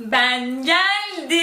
Ben geldim.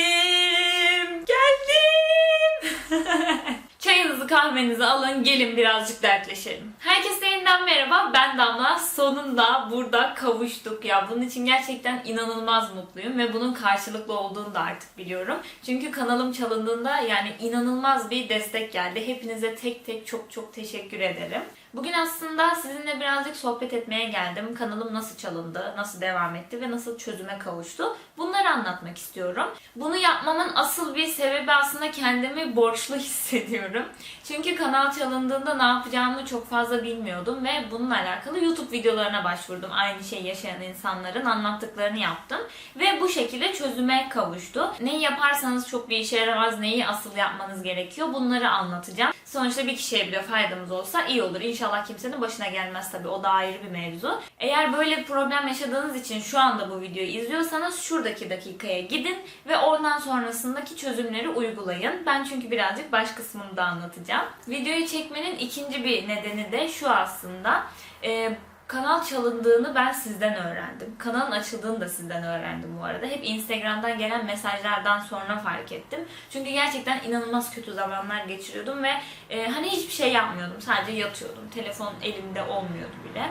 Geldim. Çayınızı kahvenizi alın gelin birazcık dertleşelim. Herkese yeniden merhaba ben Damla. Sonunda burada kavuştuk ya. Bunun için gerçekten inanılmaz mutluyum ve bunun karşılıklı olduğunu da artık biliyorum. Çünkü kanalım çalındığında yani inanılmaz bir destek geldi. Hepinize tek tek çok çok teşekkür ederim. Bugün aslında sizinle birazcık sohbet etmeye geldim. Kanalım nasıl çalındı, nasıl devam etti ve nasıl çözüme kavuştu. Bunları anlatmak istiyorum. Bunu yapmamın asıl bir sebebi aslında kendimi borçlu hissediyorum. Çünkü kanal çalındığında ne yapacağımı çok fazla bilmiyordum ve bununla alakalı YouTube videolarına başvurdum. Aynı şey yaşayan insanların anlattıklarını yaptım ve bu şekilde çözüme kavuştu. Neyi yaparsanız çok bir işe yaramaz, neyi asıl yapmanız gerekiyor bunları anlatacağım. Sonuçta bir kişiye bile faydamız olsa iyi olur. İnşallah kimsenin başına gelmez tabii o da ayrı bir mevzu. Eğer böyle bir problem yaşadığınız için şu anda bu videoyu izliyorsanız şuradaki dakikaya gidin ve oradan sonrasındaki çözümleri uygulayın. Ben çünkü birazcık baş kısmını da anlatacağım. Videoyu çekmenin ikinci bir nedeni de şu aslında. Ee, Kanal çalındığını ben sizden öğrendim. Kanalın açıldığını da sizden öğrendim bu arada. Hep Instagram'dan gelen mesajlardan sonra fark ettim. Çünkü gerçekten inanılmaz kötü zamanlar geçiriyordum ve e, hani hiçbir şey yapmıyordum. Sadece yatıyordum. Telefon elimde olmuyordu bile.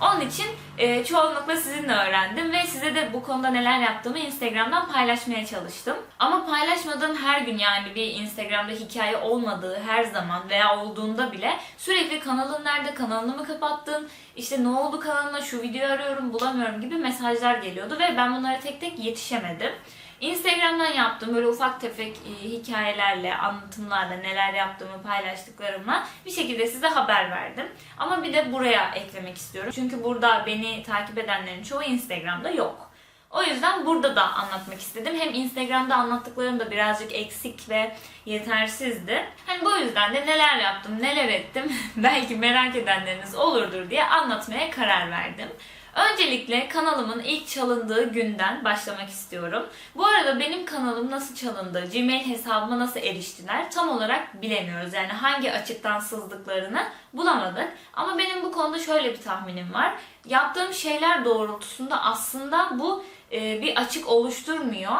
Onun için e, çoğunlukla sizinle öğrendim ve size de bu konuda neler yaptığımı Instagram'dan paylaşmaya çalıştım. Ama paylaşmadığım her gün yani bir Instagram'da hikaye olmadığı her zaman veya olduğunda bile sürekli kanalın nerede, kanalını mı kapattın, işte ne oldu kanalına, şu videoyu arıyorum, bulamıyorum gibi mesajlar geliyordu ve ben bunlara tek tek yetişemedim. Instagram'dan yaptığım böyle ufak tefek e, hikayelerle, anlatımlarla neler yaptığımı paylaştıklarımla bir şekilde size haber verdim. Ama bir de buraya eklemek istiyorum. Çünkü burada beni takip edenlerin çoğu Instagram'da yok. O yüzden burada da anlatmak istedim. Hem Instagram'da anlattıklarım da birazcık eksik ve yetersizdi. Hani bu yüzden de neler yaptım, neler ettim belki merak edenleriniz olurdur diye anlatmaya karar verdim. Öncelikle kanalımın ilk çalındığı günden başlamak istiyorum. Bu arada benim kanalım nasıl çalındı, Gmail hesabıma nasıl eriştiler tam olarak bilemiyoruz. Yani hangi açıktan sızdıklarını bulamadık. Ama benim bu konuda şöyle bir tahminim var. Yaptığım şeyler doğrultusunda aslında bu e, bir açık oluşturmuyor.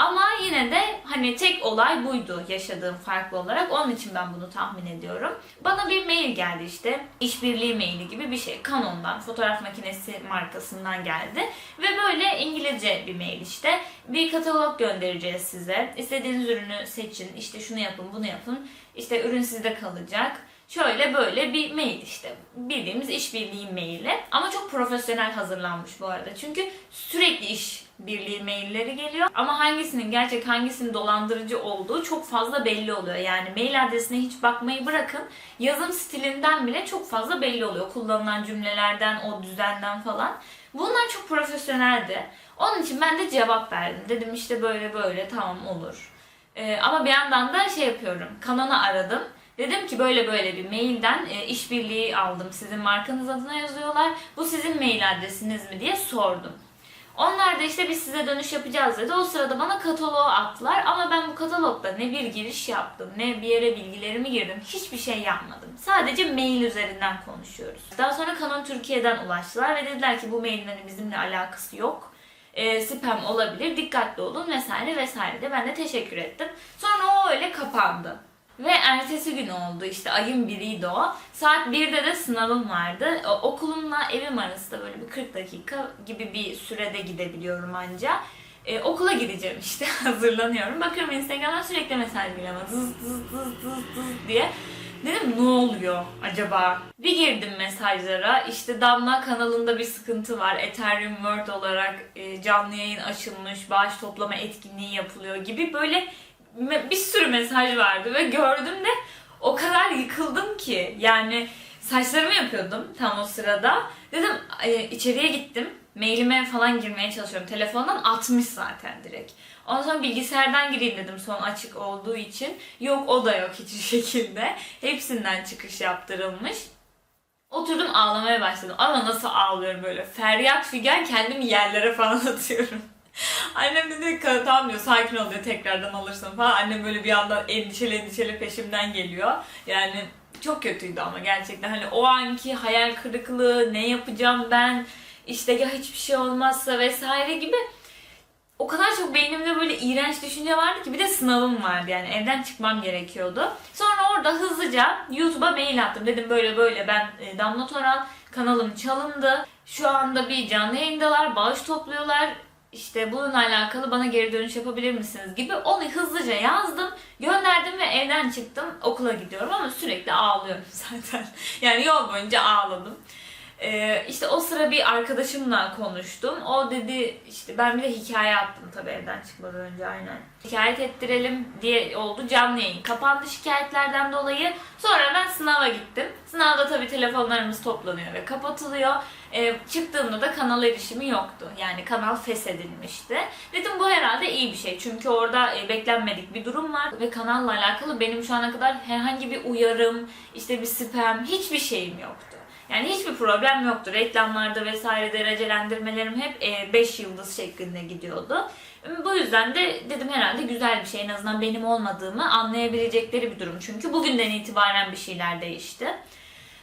Ama yine de hani tek olay buydu yaşadığım farklı olarak. Onun için ben bunu tahmin ediyorum. Bana bir mail geldi işte. işbirliği maili gibi bir şey. Canon'dan, fotoğraf makinesi markasından geldi. Ve böyle İngilizce bir mail işte. Bir katalog göndereceğiz size. İstediğiniz ürünü seçin. İşte şunu yapın, bunu yapın. İşte ürün sizde kalacak. Şöyle böyle bir mail işte. Bildiğimiz işbirliği maili. Ama çok profesyonel hazırlanmış bu arada. Çünkü sürekli iş birliği mailleri geliyor. Ama hangisinin gerçek hangisinin dolandırıcı olduğu çok fazla belli oluyor. Yani mail adresine hiç bakmayı bırakın. Yazım stilinden bile çok fazla belli oluyor. Kullanılan cümlelerden, o düzenden falan. Bunlar çok profesyoneldi. Onun için ben de cevap verdim. Dedim işte böyle böyle tamam olur. Ee, ama bir yandan da şey yapıyorum. Kanon'u aradım. Dedim ki böyle böyle bir mailden e, işbirliği aldım. Sizin markanız adına yazıyorlar. Bu sizin mail adresiniz mi diye sordum. Onlar da işte biz size dönüş yapacağız dedi. O sırada bana kataloğu attılar ama ben bu katalogda ne bir giriş yaptım ne bir yere bilgilerimi girdim. Hiçbir şey yapmadım. Sadece mail üzerinden konuşuyoruz. Daha sonra Canon Türkiye'den ulaştılar ve dediler ki bu mailin hani bizimle alakası yok. E, spam olabilir, dikkatli olun vesaire vesaire de ben de teşekkür ettim. Sonra o öyle kapandı. Ve ertesi gün oldu işte ayın biriydi o. Saat 1'de de sınavım vardı. Okulumla evim arasında böyle bir 40 dakika gibi bir sürede gidebiliyorum anca. Ee, okula gideceğim işte hazırlanıyorum. Bakıyorum Instagram'dan sürekli mesaj geliyor ama zız zız zız zız zız diye. Dedim ne oluyor acaba? Bir girdim mesajlara işte Damla kanalında bir sıkıntı var. Ethereum World olarak e, canlı yayın açılmış, bağış toplama etkinliği yapılıyor gibi böyle bir sürü mesaj vardı ve gördüm de o kadar yıkıldım ki yani saçlarımı yapıyordum tam o sırada. Dedim içeriye gittim. Mailime falan girmeye çalışıyorum. Telefondan atmış zaten direkt. Ondan sonra bilgisayardan gireyim dedim son açık olduğu için. Yok o da yok hiçbir şekilde. Hepsinden çıkış yaptırılmış. Oturdum ağlamaya başladım. Ama nasıl ağlıyorum böyle. Feryat figan kendimi yerlere falan atıyorum. Annem de diyor ki tamam diyor sakin ol diyor tekrardan alırsın falan. Annem böyle bir yandan endişeli endişeli peşimden geliyor. Yani çok kötüydü ama gerçekten hani o anki hayal kırıklığı ne yapacağım ben işte ya hiçbir şey olmazsa vesaire gibi o kadar çok beni iğrenç düşünce vardı ki bir de sınavım vardı yani evden çıkmam gerekiyordu. Sonra orada hızlıca YouTube'a mail attım. Dedim böyle böyle ben e, Damla Toral kanalım çalındı. Şu anda bir canlı yayındalar, bağış topluyorlar. İşte bununla alakalı bana geri dönüş yapabilir misiniz gibi onu hızlıca yazdım, gönderdim ve evden çıktım. Okula gidiyorum ama sürekli ağlıyorum zaten. Yani yol boyunca ağladım. Ee, işte o sıra bir arkadaşımla konuştum. O dedi işte ben bir de hikaye attım tabii evden çıkmadan önce aynen. Şikayet ettirelim diye oldu canlı yayın. Kapandı şikayetlerden dolayı. Sonra ben sınava gittim. Sınavda tabii telefonlarımız toplanıyor ve kapatılıyor. Ee, çıktığımda da kanala erişimi yoktu. Yani kanal feshedilmişti. Dedim bu herhalde iyi bir şey. Çünkü orada e, beklenmedik bir durum var. Ve kanalla alakalı benim şu ana kadar herhangi bir uyarım, işte bir spam, hiçbir şeyim yoktu. Yani hiçbir problem yoktu. Reklamlarda vesaire derecelendirmelerim hep 5 yıldız şeklinde gidiyordu. Bu yüzden de dedim herhalde güzel bir şey. En azından benim olmadığımı anlayabilecekleri bir durum. Çünkü bugünden itibaren bir şeyler değişti.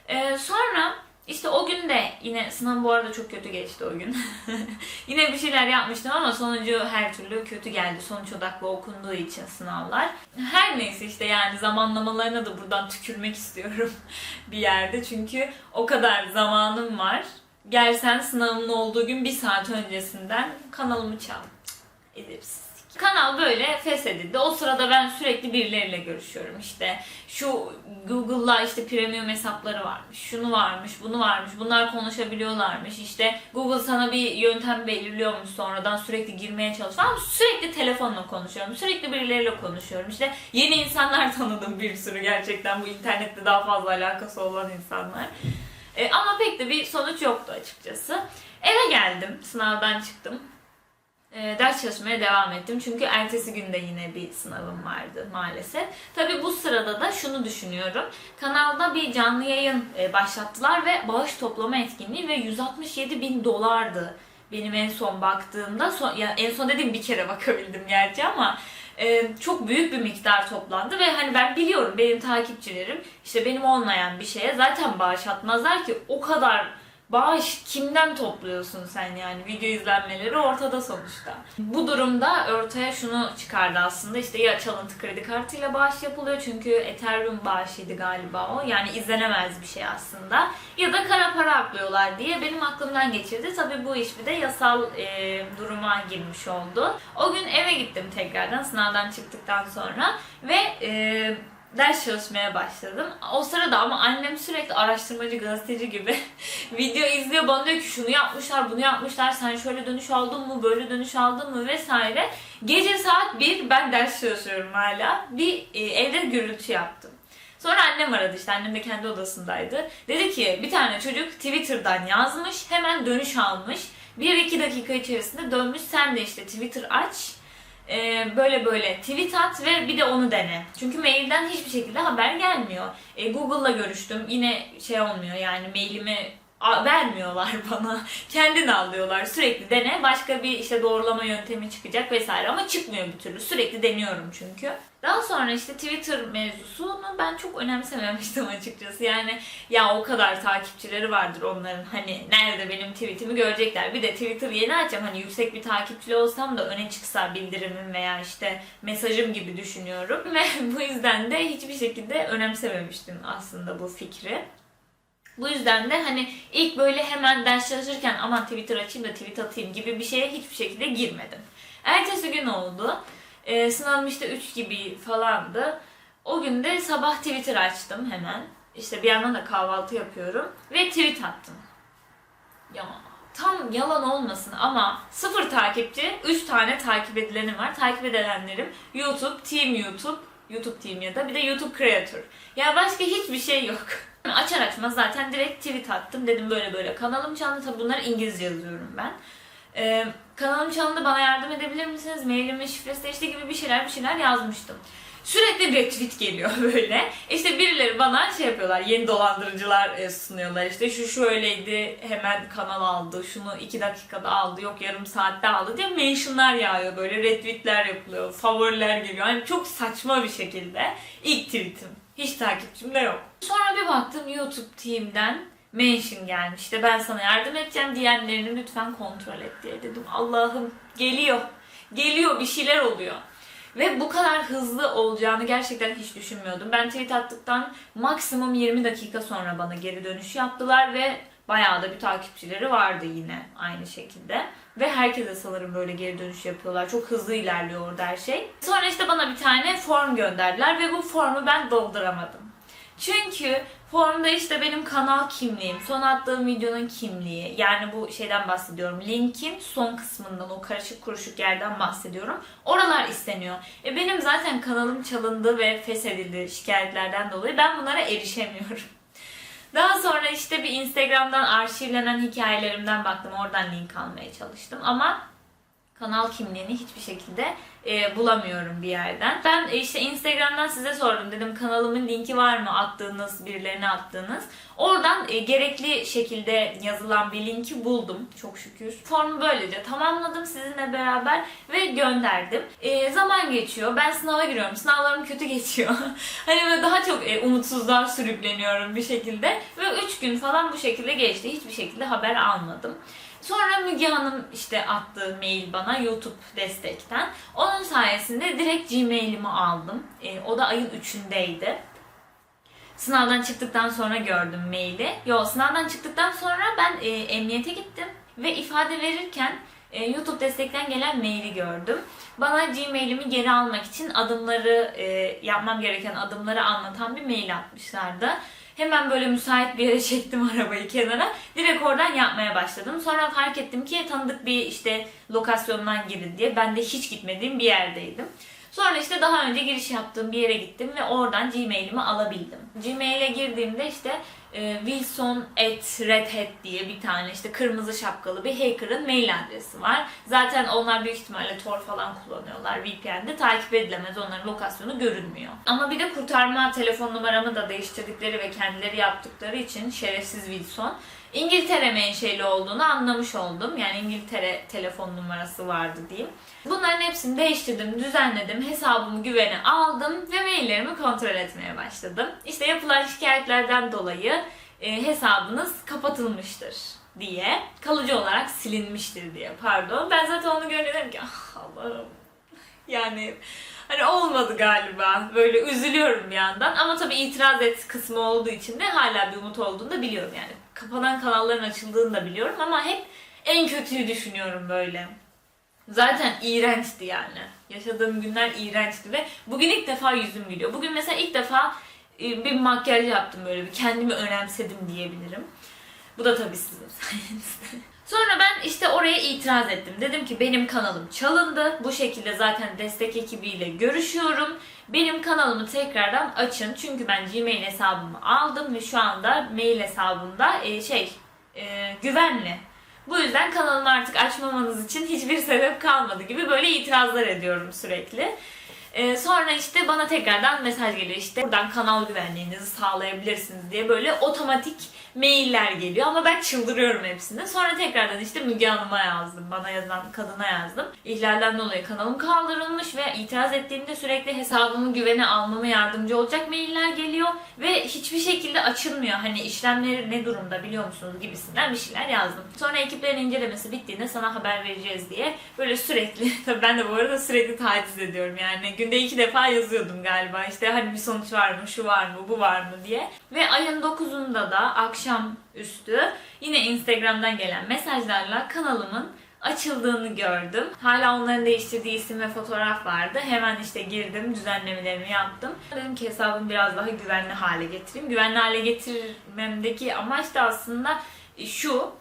Ee, sonra işte o gün de yine sınav bu arada çok kötü geçti o gün. yine bir şeyler yapmıştım ama sonucu her türlü kötü geldi. Sonuç odaklı okunduğu için sınavlar. Her neyse işte yani zamanlamalarına da buradan tükürmek istiyorum bir yerde. Çünkü o kadar zamanım var. Gelsen sınavın olduğu gün bir saat öncesinden kanalımı çal. Cık, Edepsizlik. Kanal böyle feshedildi. O sırada ben sürekli birileriyle görüşüyorum. İşte şu Google'la işte premium hesapları varmış. Şunu varmış, bunu varmış. Bunlar konuşabiliyorlarmış. İşte Google sana bir yöntem belirliyormuş sonradan sürekli girmeye çalışıyorum. Ama sürekli telefonla konuşuyorum. Sürekli birileriyle konuşuyorum. İşte yeni insanlar tanıdım bir sürü gerçekten bu internette daha fazla alakası olan insanlar. E, ama pek de bir sonuç yoktu açıkçası. Eve geldim, sınavdan çıktım. E, ders çalışmaya devam ettim. Çünkü ertesi günde yine bir sınavım vardı maalesef. Tabi bu sırada da şunu düşünüyorum. Kanalda bir canlı yayın e, başlattılar ve bağış toplama etkinliği ve 167 bin dolardı. Benim en son baktığımda, son, ya en son dediğim bir kere bakabildim gerçi ama e, çok büyük bir miktar toplandı ve hani ben biliyorum benim takipçilerim işte benim olmayan bir şeye zaten bağış atmazlar ki o kadar bağış kimden topluyorsun sen yani video izlenmeleri ortada sonuçta. Bu durumda ortaya şunu çıkardı aslında işte ya çalıntı kredi kartıyla bağış yapılıyor çünkü Ethereum bağışıydı galiba o yani izlenemez bir şey aslında ya da kara para aklıyorlar diye benim aklımdan geçirdi. Tabi bu iş bir de yasal e, duruma girmiş oldu. O gün eve gittim tekrardan sınavdan çıktıktan sonra ve e, ders çalışmaya başladım. O sırada ama annem sürekli araştırmacı gazeteci gibi video izliyor. Bana diyor ki şunu yapmışlar, bunu yapmışlar. Sen şöyle dönüş aldın mı, böyle dönüş aldın mı vesaire. Gece saat 1 ben ders çalışıyorum hala. Bir e, evde gürültü yaptım. Sonra annem aradı işte annem de kendi odasındaydı. Dedi ki bir tane çocuk Twitter'dan yazmış hemen dönüş almış. Bir iki dakika içerisinde dönmüş sen de işte Twitter aç e, böyle böyle tweet at ve bir de onu dene. Çünkü mailden hiçbir şekilde haber gelmiyor. E, Google'la görüştüm yine şey olmuyor yani mailimi vermiyorlar bana. Kendin al diyorlar. Sürekli dene. Başka bir işte doğrulama yöntemi çıkacak vesaire ama çıkmıyor bir türlü. Sürekli deniyorum çünkü. Daha sonra işte Twitter mevzusunu ben çok önemsememiştim açıkçası. Yani ya o kadar takipçileri vardır onların. Hani nerede benim tweetimi görecekler. Bir de Twitter yeni açacağım. Hani yüksek bir takipçili olsam da öne çıksa bildirimim veya işte mesajım gibi düşünüyorum. Ve bu yüzden de hiçbir şekilde önemsememiştim aslında bu fikri. Bu yüzden de hani ilk böyle hemen ders çalışırken aman Twitter açayım da tweet atayım gibi bir şeye hiçbir şekilde girmedim. Ertesi gün oldu. Ee, sınavım işte 3 gibi falandı. O gün de sabah Twitter açtım hemen. İşte bir yandan da kahvaltı yapıyorum ve tweet attım. Ya tam yalan olmasın ama sıfır takipçi, 3 tane takip edilenim var. Takip edilenlerim YouTube, Team YouTube, YouTube Team ya da bir de YouTube Creator. Ya başka hiçbir şey yok. Açar açmaz zaten direkt tweet attım. Dedim böyle böyle kanalım çalındı. Tabi bunları İngilizce yazıyorum ben. Ee, kanalım çalındı bana yardım edebilir misiniz? Mailimin şifresi değişti gibi bir şeyler bir şeyler yazmıştım. Sürekli retweet geliyor böyle. İşte birileri bana şey yapıyorlar, yeni dolandırıcılar e, sunuyorlar. İşte şu şöyleydi, hemen kanal aldı, şunu iki dakikada aldı, yok yarım saatte aldı diye mentionlar yağıyor böyle, retweetler yapılıyor, favoriler geliyor. Yani çok saçma bir şekilde ilk tweetim. Hiç takipçim de yok. Sonra bir baktım YouTube Team'den mention gelmiş. İşte ben sana yardım edeceğim diyenlerini lütfen kontrol et diye dedim. Allah'ım geliyor. geliyor bir şeyler oluyor. Ve bu kadar hızlı olacağını gerçekten hiç düşünmüyordum. Ben tweet attıktan maksimum 20 dakika sonra bana geri dönüş yaptılar ve bayağı da bir takipçileri vardı yine aynı şekilde. Ve herkese sanırım böyle geri dönüş yapıyorlar. Çok hızlı ilerliyor orada her şey. Sonra işte bana bir tane form gönderdiler ve bu formu ben dolduramadım. Çünkü formda işte benim kanal kimliğim, son attığım videonun kimliği, yani bu şeyden bahsediyorum. Linkin son kısmından, o karışık kuruşuk yerden bahsediyorum. Oralar isteniyor. E benim zaten kanalım çalındı ve feshedildi şikayetlerden dolayı. Ben bunlara erişemiyorum. Daha sonra işte bir Instagram'dan arşivlenen hikayelerimden baktım. Oradan link almaya çalıştım. Ama kanal kimliğini hiçbir şekilde e, bulamıyorum bir yerden. Ben e, işte Instagram'dan size sordum. Dedim kanalımın linki var mı attığınız, birilerine attığınız. Oradan e, gerekli şekilde yazılan bir linki buldum çok şükür. Formu böylece tamamladım sizinle beraber ve gönderdim. E, zaman geçiyor. Ben sınava giriyorum. Sınavlarım kötü geçiyor. hani böyle daha çok e, umutsuzluğa sürükleniyorum bir şekilde. Ve 3 gün falan bu şekilde geçti. Hiçbir şekilde haber almadım. Sonra Müge Hanım işte attı mail bana YouTube destekten. Onun sayesinde direkt Gmail'imi aldım. E, o da ayın 3'ündeydi. Sınavdan çıktıktan sonra gördüm maili. Yo sınavdan çıktıktan sonra ben e, emniyete gittim ve ifade verirken e, YouTube destekten gelen maili gördüm. Bana Gmail'imi geri almak için adımları e, yapmam gereken adımları anlatan bir mail atmışlardı. Hemen böyle müsait bir yere çektim arabayı kenara. Direkt oradan yapmaya başladım. Sonra fark ettim ki tanıdık bir işte lokasyondan girin diye. Ben de hiç gitmediğim bir yerdeydim. Sonra işte daha önce giriş yaptığım bir yere gittim ve oradan Gmail'imi alabildim. Gmail'e girdiğimde işte Wilson at Red Hat diye bir tane işte kırmızı şapkalı bir hacker'ın mail adresi var. Zaten onlar büyük ihtimalle Tor falan kullanıyorlar VPN'de. Takip edilemez onların lokasyonu görünmüyor. Ama bir de kurtarma telefon numaramı da değiştirdikleri ve kendileri yaptıkları için şerefsiz Wilson İngiltere menşeli olduğunu anlamış oldum. Yani İngiltere telefon numarası vardı diyeyim. Bunların hepsini değiştirdim, düzenledim, hesabımı güvene aldım ve maillerimi kontrol etmeye başladım. İşte yapılan şikayetlerden dolayı e, hesabınız kapatılmıştır diye, kalıcı olarak silinmiştir diye pardon. Ben zaten onu görünce dedim ki ah Allah'ım yani hani olmadı galiba. Böyle üzülüyorum bir yandan. Ama tabii itiraz et kısmı olduğu için de hala bir umut olduğunu da biliyorum yani. Kapanan kanalların açıldığını da biliyorum ama hep en kötüyü düşünüyorum böyle. Zaten iğrençti yani. Yaşadığım günler iğrençti ve bugün ilk defa yüzüm gülüyor. Bugün mesela ilk defa e, bir makyaj yaptım böyle bir kendimi önemsedim diyebilirim. Bu da tabii sizin sayenizde. Sonra ben işte oraya itiraz ettim. Dedim ki benim kanalım çalındı. Bu şekilde zaten destek ekibiyle görüşüyorum. Benim kanalımı tekrardan açın. Çünkü ben Gmail hesabımı aldım ve şu anda mail hesabımda e, şey e, güvenli. Bu yüzden kanalımı artık açmamanız için hiçbir sebep kalmadı gibi böyle itirazlar ediyorum sürekli. Ee, sonra işte bana tekrardan mesaj geliyor işte buradan kanal güvenliğinizi sağlayabilirsiniz diye böyle otomatik mailler geliyor ama ben çıldırıyorum hepsinde. Sonra tekrardan işte Müge Hanım'a yazdım. Bana yazan kadına yazdım. İhlalden dolayı kanalım kaldırılmış ve itiraz ettiğimde sürekli hesabımı güvene almama yardımcı olacak mailler geliyor ve hiçbir şekilde açılmıyor. Hani işlemleri ne durumda biliyor musunuz gibisinden bir şeyler yazdım. Sonra ekiplerin incelemesi bittiğinde sana haber vereceğiz diye böyle sürekli tabii ben de bu arada sürekli taciz ediyorum yani günde iki defa yazıyordum galiba işte hani bir sonuç var mı şu var mı bu var mı diye. Ve ayın 9'unda da akşam üstü yine Instagram'dan gelen mesajlarla kanalımın açıldığını gördüm. Hala onların değiştirdiği isim ve fotoğraf vardı. Hemen işte girdim, düzenlemelerimi yaptım. Dedim ki hesabımı biraz daha güvenli hale getireyim. Güvenli hale getirmemdeki amaç da aslında şu.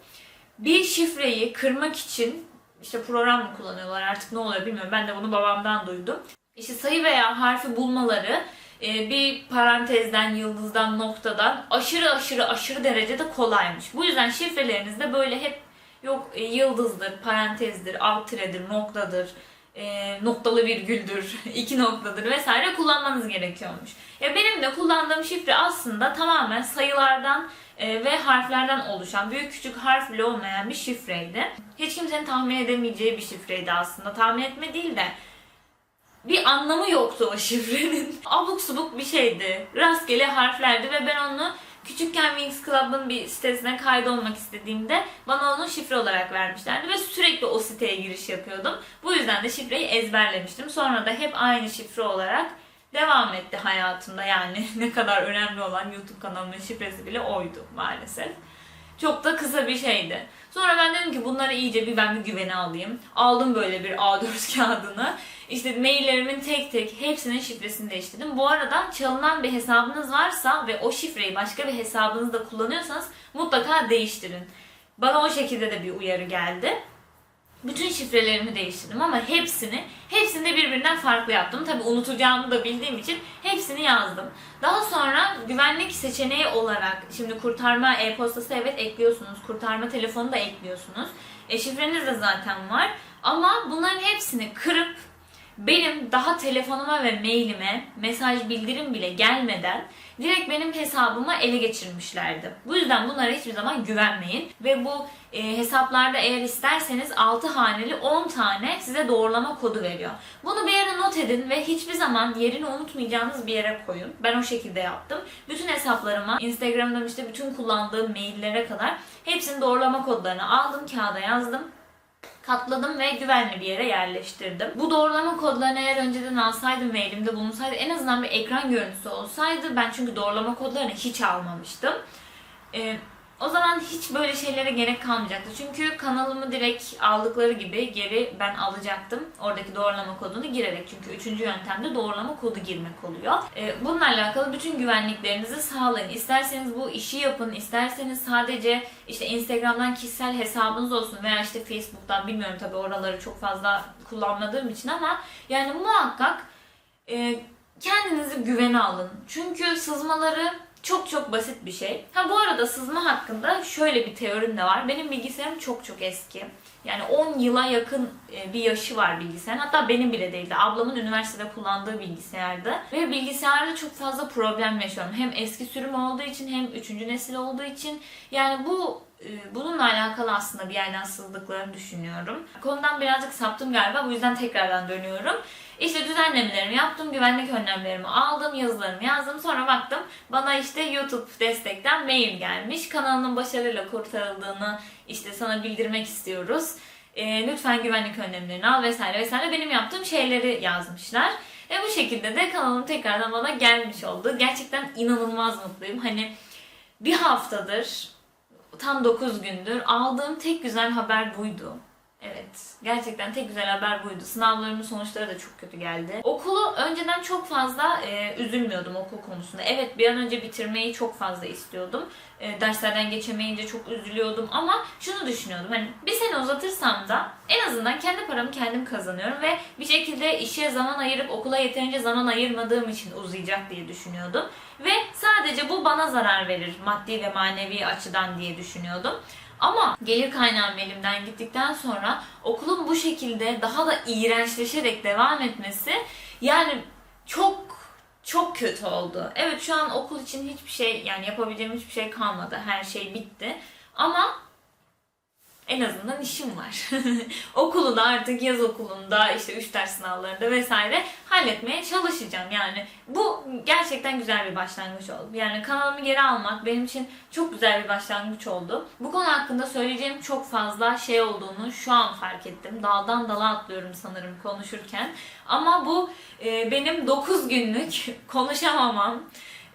Bir şifreyi kırmak için işte program mı kullanıyorlar artık ne oluyor bilmiyorum. Ben de bunu babamdan duydum. İşte sayı veya harfi bulmaları e, bir parantezden, yıldızdan, noktadan aşırı aşırı aşırı derecede kolaymış. Bu yüzden şifrelerinizde böyle hep yok e, yıldızdır, parantezdir, alt tiredir, noktadır, e, noktalı virgüldür, iki noktadır vesaire kullanmanız gerekiyormuş. Ya benim de kullandığım şifre aslında tamamen sayılardan e, ve harflerden oluşan, büyük küçük harf bile olmayan bir şifreydi. Hiç kimsenin tahmin edemeyeceği bir şifreydi aslında. Tahmin etme değil de bir anlamı yoktu o şifrenin. Abuk subuk bir şeydi. Rastgele harflerdi ve ben onu Küçükken Wings Club'ın bir sitesine kaydolmak istediğimde bana onu şifre olarak vermişlerdi ve sürekli o siteye giriş yapıyordum. Bu yüzden de şifreyi ezberlemiştim. Sonra da hep aynı şifre olarak devam etti hayatımda. Yani ne kadar önemli olan YouTube kanalımın şifresi bile oydu maalesef. Çok da kısa bir şeydi. Sonra ben dedim ki bunları iyice bir ben bir güvene alayım. Aldım böyle bir A4 kağıdını. İşte maillerimin tek tek hepsinin şifresini değiştirdim. Bu arada çalınan bir hesabınız varsa ve o şifreyi başka bir hesabınızda kullanıyorsanız mutlaka değiştirin. Bana o şekilde de bir uyarı geldi. Bütün şifrelerimi değiştirdim ama hepsini, hepsini de birbirinden farklı yaptım. Tabi unutacağımı da bildiğim için hepsini yazdım. Daha sonra güvenlik seçeneği olarak, şimdi kurtarma e-postası evet ekliyorsunuz, kurtarma telefonu da ekliyorsunuz. E, şifreniz de zaten var. Ama bunların hepsini kırıp benim daha telefonuma ve mailime mesaj bildirim bile gelmeden direkt benim hesabıma ele geçirmişlerdi. Bu yüzden bunlara hiçbir zaman güvenmeyin ve bu e, hesaplarda eğer isterseniz 6 haneli 10 tane size doğrulama kodu veriyor. Bunu bir yere not edin ve hiçbir zaman yerini unutmayacağınız bir yere koyun. Ben o şekilde yaptım. Bütün hesaplarıma, Instagram'dan işte bütün kullandığım maillere kadar hepsinin doğrulama kodlarını aldım, kağıda yazdım katladım ve güvenli bir yere yerleştirdim. Bu doğrulama kodlarını eğer önceden alsaydım ve elimde bulunsaydı en azından bir ekran görüntüsü olsaydı ben çünkü doğrulama kodlarını hiç almamıştım. Ee, o zaman hiç böyle şeylere gerek kalmayacaktı. Çünkü kanalımı direkt aldıkları gibi geri ben alacaktım. Oradaki doğrulama kodunu girerek. Çünkü üçüncü yöntemde doğrulama kodu girmek oluyor. Ee, bununla alakalı bütün güvenliklerinizi sağlayın. İsterseniz bu işi yapın, isterseniz sadece işte Instagram'dan kişisel hesabınız olsun veya işte Facebook'tan bilmiyorum tabii oraları çok fazla kullanmadığım için ama yani muhakkak e, kendinizi güvene alın. Çünkü sızmaları çok çok basit bir şey. Ha bu arada sızma hakkında şöyle bir teorim de var. Benim bilgisayarım çok çok eski. Yani 10 yıla yakın e, bir yaşı var bilgisayarın. Hatta benim bile değildi. Ablamın üniversitede kullandığı bilgisayardı. Ve bilgisayarda çok fazla problem yaşıyorum. Hem eski sürüm olduğu için hem 3. nesil olduğu için. Yani bu e, bununla alakalı aslında bir yerden sızdıklarını düşünüyorum. Konudan birazcık saptım galiba. Bu yüzden tekrardan dönüyorum. İşte düzenlemelerimi yaptım, güvenlik önlemlerimi aldım, yazılarımı yazdım. Sonra baktım bana işte YouTube destekten mail gelmiş. Kanalının başarıyla kurtarıldığını işte sana bildirmek istiyoruz. E, lütfen güvenlik önlemlerini al vesaire vesaire. Benim yaptığım şeyleri yazmışlar. Ve bu şekilde de kanalım tekrardan bana gelmiş oldu. Gerçekten inanılmaz mutluyum. Hani bir haftadır, tam 9 gündür aldığım tek güzel haber buydu. Evet. Gerçekten tek güzel haber buydu. Sınavlarımın sonuçları da çok kötü geldi. Okulu önceden çok fazla e, üzülmüyordum okul konusunda. Evet bir an önce bitirmeyi çok fazla istiyordum. E, derslerden geçemeyince çok üzülüyordum ama şunu düşünüyordum. Hani bir sene uzatırsam da en azından kendi paramı kendim kazanıyorum ve bir şekilde işe zaman ayırıp okula yeterince zaman ayırmadığım için uzayacak diye düşünüyordum. Ve sadece bu bana zarar verir maddi ve manevi açıdan diye düşünüyordum. Ama gelir kaynağım elimden gittikten sonra okulun bu şekilde daha da iğrençleşerek devam etmesi yani çok çok kötü oldu. Evet şu an okul için hiçbir şey yani yapabileceğim hiçbir şey kalmadı. Her şey bitti. Ama en azından işim var. Okulu da artık yaz okulunda işte 3 ders sınavlarında vesaire halletmeye çalışacağım. Yani bu gerçekten güzel bir başlangıç oldu. Yani kanalımı geri almak benim için çok güzel bir başlangıç oldu. Bu konu hakkında söyleyeceğim çok fazla şey olduğunu şu an fark ettim. Daldan dala atlıyorum sanırım konuşurken. Ama bu e, benim 9 günlük konuşamamam,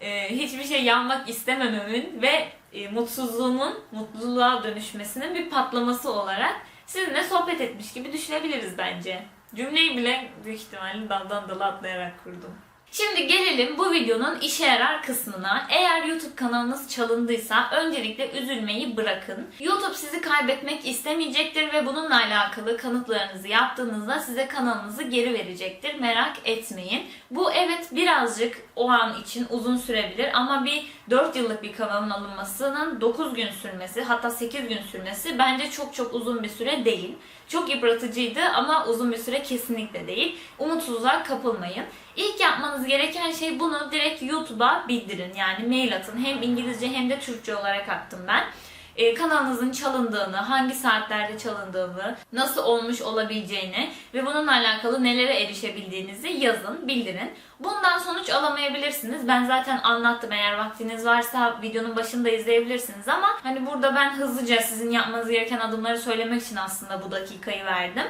e, hiçbir şey yanmak istemememin ve e, mutsuzluğumun mutluluğa dönüşmesinin bir patlaması olarak sizinle sohbet etmiş gibi düşünebiliriz bence. Cümleyi bile büyük ihtimalle daldan dala atlayarak kurdum. Şimdi gelelim bu videonun işe yarar kısmına. Eğer YouTube kanalınız çalındıysa öncelikle üzülmeyi bırakın. YouTube sizi kaybetmek istemeyecektir ve bununla alakalı kanıtlarınızı yaptığınızda size kanalınızı geri verecektir. Merak etmeyin. Bu evet birazcık o an için uzun sürebilir ama bir 4 yıllık bir kanalın alınmasının 9 gün sürmesi hatta 8 gün sürmesi bence çok çok uzun bir süre değil. Çok yıpratıcıydı ama uzun bir süre kesinlikle değil. Umutsuzluğa kapılmayın. İlk yapmanız gereken şey bunu direkt YouTube'a bildirin. Yani mail atın. Hem İngilizce hem de Türkçe olarak attım ben. E, kanalınızın çalındığını, hangi saatlerde çalındığını, nasıl olmuş olabileceğini ve bununla alakalı nelere erişebildiğinizi yazın, bildirin. Bundan sonuç alamayabilirsiniz. Ben zaten anlattım. Eğer vaktiniz varsa videonun başında izleyebilirsiniz ama hani burada ben hızlıca sizin yapmanız gereken adımları söylemek için aslında bu dakikayı verdim.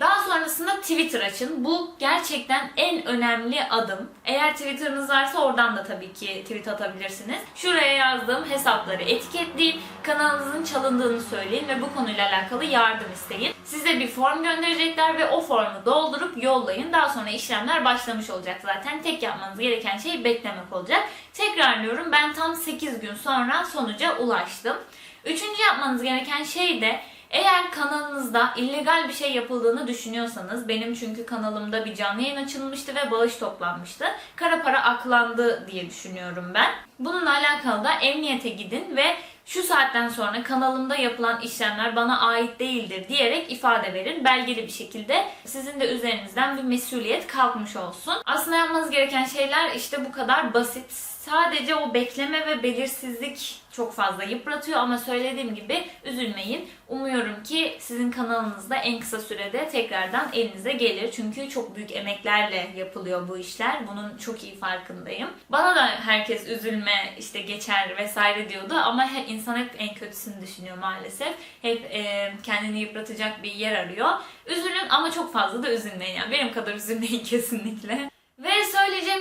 Daha sonrasında Twitter açın. Bu gerçekten en önemli adım. Eğer Twitter'ınız varsa oradan da tabii ki tweet atabilirsiniz. Şuraya yazdığım hesapları etiketleyin, kanalınızın çalındığını söyleyin ve bu konuyla alakalı yardım isteyin. Size bir form gönderecekler ve o formu doldurup yollayın. Daha sonra işlemler başlamış olacak zaten. Tek yapmanız gereken şey beklemek olacak. Tekrarlıyorum ben tam 8 gün sonra sonuca ulaştım. Üçüncü yapmanız gereken şey de eğer kanalınızda illegal bir şey yapıldığını düşünüyorsanız, benim çünkü kanalımda bir canlı yayın açılmıştı ve bağış toplanmıştı. Kara para aklandı diye düşünüyorum ben. Bununla alakalı da emniyete gidin ve şu saatten sonra kanalımda yapılan işlemler bana ait değildir diyerek ifade verin. Belgeli bir şekilde sizin de üzerinizden bir mesuliyet kalkmış olsun. Aslında yapmanız gereken şeyler işte bu kadar basit. Sadece o bekleme ve belirsizlik çok fazla yıpratıyor ama söylediğim gibi üzülmeyin. Umuyorum ki sizin kanalınızda en kısa sürede tekrardan elinize gelir. Çünkü çok büyük emeklerle yapılıyor bu işler. Bunun çok iyi farkındayım. Bana da herkes üzülme işte geçer vesaire diyordu ama insan hep en kötüsünü düşünüyor maalesef. Hep e, kendini yıpratacak bir yer arıyor. Üzülün ama çok fazla da üzülmeyin. Yani benim kadar üzülmeyin kesinlikle.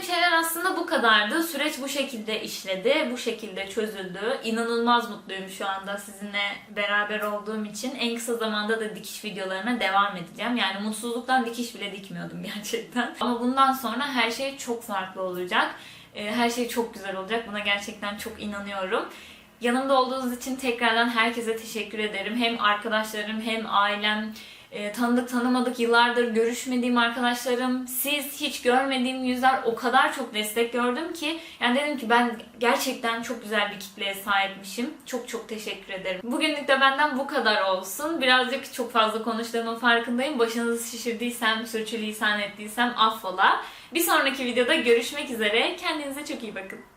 Şeyler aslında bu kadardı. Süreç bu şekilde işledi, bu şekilde çözüldü. İnanılmaz mutluyum şu anda sizinle beraber olduğum için. En kısa zamanda da dikiş videolarına devam edeceğim. Yani mutsuzluktan dikiş bile dikmiyordum gerçekten. Ama bundan sonra her şey çok farklı olacak. Ee, Her şey çok güzel olacak. Buna gerçekten çok inanıyorum. Yanımda olduğunuz için tekrardan herkese teşekkür ederim. Hem arkadaşlarım hem ailem, e, tanıdık tanımadık yıllardır görüşmediğim arkadaşlarım, siz hiç görmediğim yüzler o kadar çok destek gördüm ki yani dedim ki ben gerçekten çok güzel bir kitleye sahipmişim. Çok çok teşekkür ederim. Bugünlük de benden bu kadar olsun. Birazcık çok fazla konuştuğumun farkındayım. Başınızı şişirdiysem, sürçülisan ettiysem affola. Bir sonraki videoda görüşmek üzere. Kendinize çok iyi bakın.